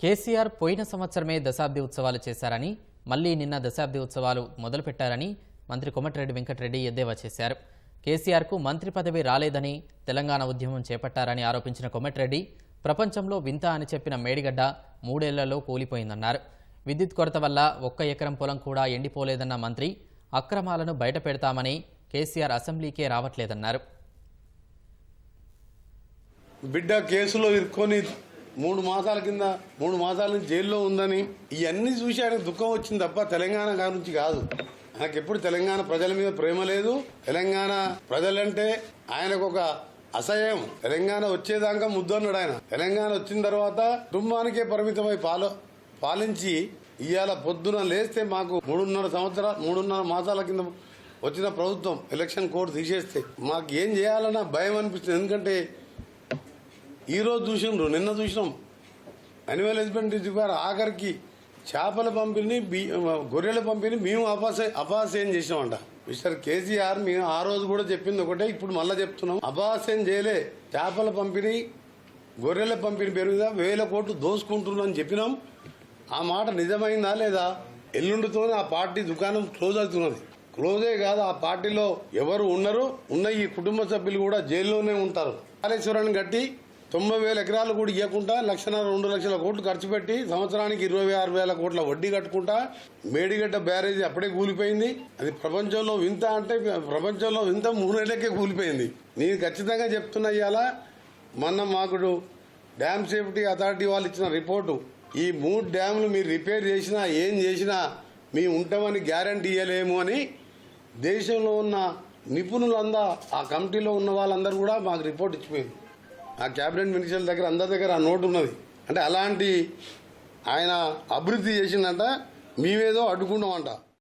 కేసీఆర్ పోయిన సంవత్సరమే దశాబ్ది ఉత్సవాలు చేశారని మళ్ళీ నిన్న దశాబ్ది ఉత్సవాలు మొదలుపెట్టారని మంత్రి కొమటిరెడ్డి వెంకటరెడ్డి ఎద్దేవా చేశారు. కేసీఆర్కు మంత్రి పదవి రాలేదని తెలంగాణ ఉద్యమం చేపట్టారని ఆరోపించిన కొమటిరెడ్డి ప్రపంచంలో వింత అని చెప్పిన మేడిగడ్డ మూడేళ్ళలో కూలిపోయిందన్నారు. విద్యుత్ కొరత వల్ల ఒక్క ఎకరం పొలం కూడా ఎండిపోలేదన్న మంత్రి అక్రమాలను బయటపెడతామని కేసీఆర్ అసెంబ్లీకే రావట్లేదన్నారు. బిడ్డ కేసులో ఇరుక్కొని మూడు మాసాల కింద మూడు మాసాల నుంచి జైల్లో ఉందని ఇవన్నీ చూసి ఆయనకు దుఃఖం వచ్చింది తప్ప తెలంగాణ గురించి కాదు. ఆయనకు ఎప్పుడు తెలంగాణ ప్రజల మీద ప్రేమ లేదు. తెలంగాణ ప్రజలంటే ఆయనకు ఒక అసహ్యం. తెలంగాణ వచ్చేదాకా ముద్దన్నాడు ఆయన. తెలంగాణ వచ్చిన తర్వాత కుటుంబానికే పరిమితమై పాల పాలించి ఇవాళ పొద్దున లేస్తే మాకు మూడున్నర సంవత్సరాలు మూడున్నర మాసాల కింద వచ్చిన ప్రభుత్వం ఎలక్షన్ కోడ్ తీసేస్తే మాకు ఏం చేయాలన్న భయం అనిపిస్తుంది. ఎందుకంటే ఈ రోజు నిన్న చూసినాం. అనిమల్ హస్బెండరీ గారు ఆఖరికి చేపల పంపిణీ గొర్రెల పంపిణీ మేము అపాస అపాసేం చేసినామంట. మిస్టర్ కేసీఆర్ మేము ఆ రోజు కూడా చెప్పింది ఒకటే ఇప్పుడు మళ్ళీ చెప్తున్నాం. అపాసేం చేయలే. చేపల పంపిణీ గొర్రెల పంపిణీ పెరుగుదా వేల కోట్లు దోసుకుంటున్నాం చెప్పినాం. ఆ మాట నిజమైందా లేదా? ఎల్లుండితోనే ఆ పార్టీ దుకాణం క్లోజ్ అవుతున్నది. క్లోజే కాదు ఆ పార్టీలో ఎవరు ఉన్నారు? ఉన్న ఈ కుటుంబ సభ్యులు కూడా జైల్లోనే ఉంటారు. కాళేశ్వరాన్ని కట్టి తొంభై వేల ఎకరాలు కూడా ఇవ్వకుండా లక్షన్నర రెండు లక్షల కోట్లు ఖర్చు పెట్టి సంవత్సరానికి ఇరవై ఆరు వేల కోట్ల వడ్డీ కట్టుకుంటా మేడిగడ్డ బ్యారేజీ అప్పుడే కూలిపోయింది. అది ప్రపంచంలో వింత అంటే ప్రపంచంలో వింత మూడేళ్ళకే కూలిపోయింది. నేను ఖచ్చితంగా చెప్తున్నా ఇవాళ మొన్న మాకు డ్యామ్ సేఫ్టీ అథారిటీ వాళ్ళు ఇచ్చిన రిపోర్టు ఈ మూడు డ్యాములు మీరు రిపేర్ చేసినా ఏం చేసినా మేము ఉంటామని గ్యారంటీ ఇవ్వలేము అని దేశంలో ఉన్న నిపుణులందా ఆ కమిటీలో ఉన్న వాళ్ళందరూ కూడా మాకు రిపోర్ట్ ఇచ్చిపోయింది. ఆ క్యాబినెట్ మినిస్టర్ల దగ్గర అందరి దగ్గర ఆ నోటు ఉన్నది. అంటే అలాంటి ఆయన అభివృద్ధి చేసిందంట మేమేదో అడ్డుకున్నామంట.